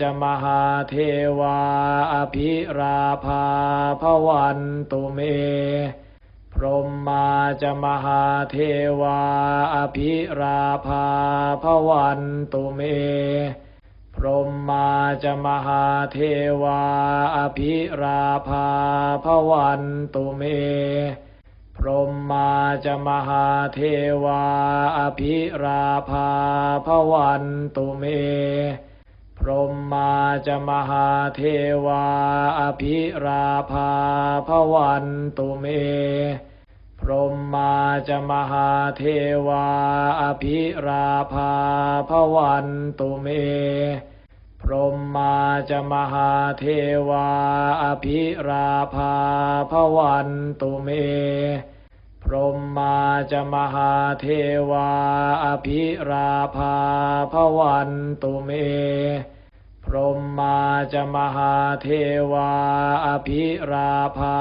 จะมหาเทวาอภิราภาพวันตุเม พรหมาจะมหาเทวาอภิราภาพวันตุเม พรหมาจะมหาเทวาอภิราภาพวันตุเมพรหมาจะมหาเทวาอภิราภาพวันตุเม พรหมาจะมหาเทวา อภิราภาพวันตุเม พรหมาจะมหาเทวา อภิราภาพวันตุเม พรหมาจะมหาเทวา อภิราภาพวันตุเมพรหมาจะมหาเทวา อภิราภาพวันตุเม พรหมาจะมหาเทวาอภิราภา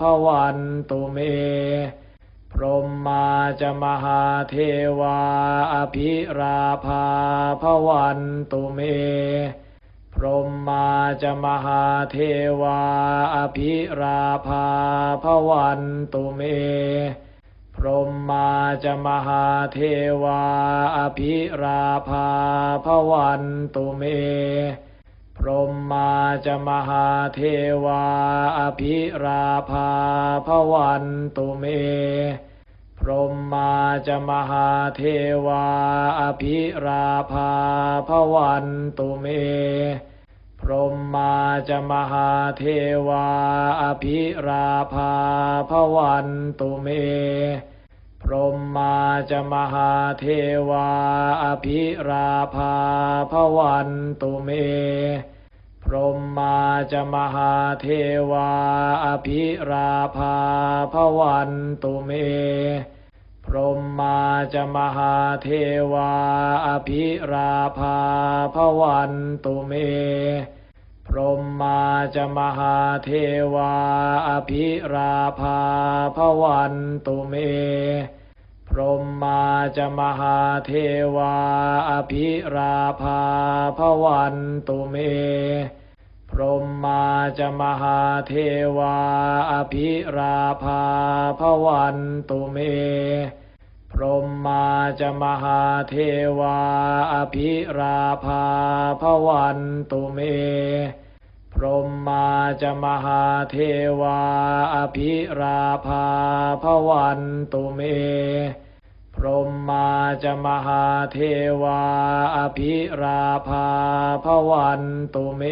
พวันตุเม พรหมาจะมหาเทวาอภิราภาพวันตุเม พรหมาจะมหาเทวาอภิราภาพวันตุเม พรหมาจะมหาเทวา อภิราภาพวันตุเม พรหมาจะมหาเทวา อภิราภาพวันตุเม พรหมาจะมหาเทวา อภิราภาพวันตุเม พรหมาจะมหาเทวาอภิราภาพวันตุเม พรหมาจะมหาเทวาอภิราภาพวันตุเม พรหมาจะมหาเทวาอภิราภาพวันตุเม พรหมาจะมหาเทวาอภิราภาพวันตุเม พรหมาจะมหาเทวาอภิราภาพวันตุเม พรหมาจะมหาเทวาอภิราภาพวันตุเม พรหมาจะมหาเทวาอภิราภาพวันตุเม พรหมาจะมหาเทวาอภิราภาพวันตุเม พรหมาจะมหาเทวาอภิราภาพวันตุเม รหมาจะมหาเทวา อภิราภาพวันตุเม